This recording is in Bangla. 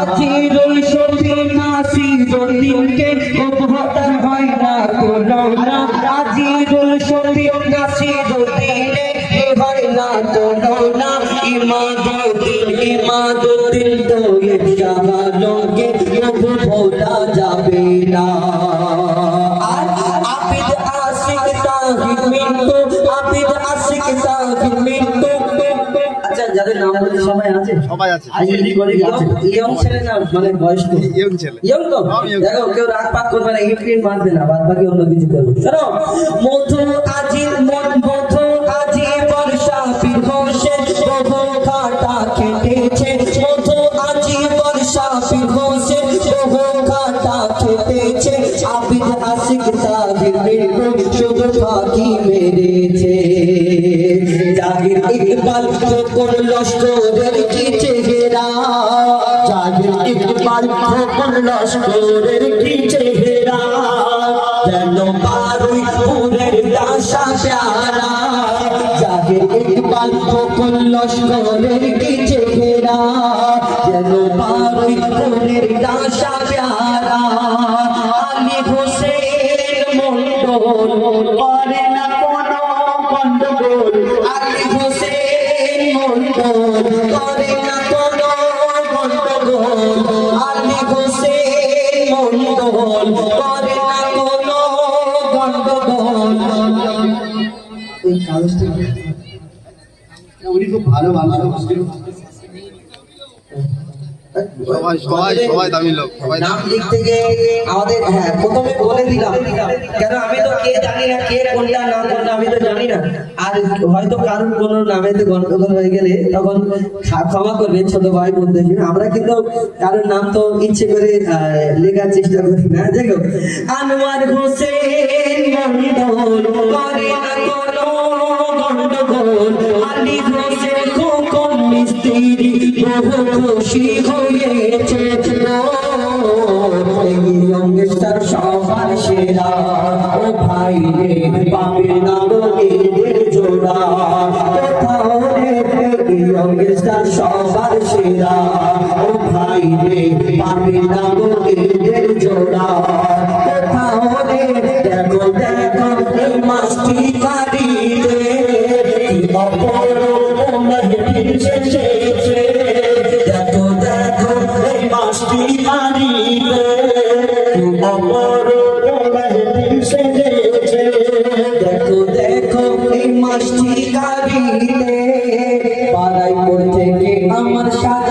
আজিরুল শফি নাসিরুদ্দিনকে উপহার হয় না তুলনা আজিরুল শফি নাসিরুদ্দিনে হয় না তুলনা ইমাদুদ্দিন ইমাদুদ্দিন তো প্রভু ভোলা যাবে না। আবিদ আশিক তাহির মিন্টু যাদের নাম বলতে সবাই আছে? সবাই আছে। আজ যদি বলি ইয়ং ছেলে না মানে বয়স্ক। ইয়ং ছেলে। ইয়ং তো? দেখো কেউ রাগ পাক করবে না ইট মারবে না বাদ বাকি অন্য কিছু করবে। শোনো মধু আজি মন মধু আজি বর্ষা হোসে বহু কাটা কেটেছে। মধু আজি বর্ষা হোসে বহু কাটা কেটেছে। আবিদ আশিক তাহির বিলকুল শুধু ফাঁকি মেরেছে। জাহির ইকবাল কোন লস্করের কি চেহারা জাহির ইকবাল কোন লস্করের কি চেহারা যেন বারুই পুরের দাসা প্যারা। জাহির ইকবাল কোন লস্করের কি চেহারা যেন বারুই পুরের দাসা আলী হোসেন মন্ডল করে না কোনো গন্ডগোল আলী হোসেন মন্ডল করে ভালো সবাই সবাই সবাই দামি লোক সবাই নাম দিক থেকে আমাদের হ্যাঁ প্রথমে বলে দিলাম। কেন আমি তো কে জানি না কে কোনটা না কোনটা আমি তো জানি না। আর হয়তো কারোর কোন নামে গন্ডগোল হয়ে গেলে তখন ক্ষমা করবেন ছোট ভাই বলতে আমরা কিন্তু কারোর নাম তো ইচ্ছে করে আহ, লেখার চেষ্টা করি না। দেখো আনোয়ার হোসেন মন্ডল করে না খুশি হয়েছে ভাই রে পাবে না এদের জোড়া কোথাও সবার সেরা ও ভাই রে পাবে না এদের জোড়া কোথাও রে দেখো দেখো মাস্টি বাড়ি আমার সাথে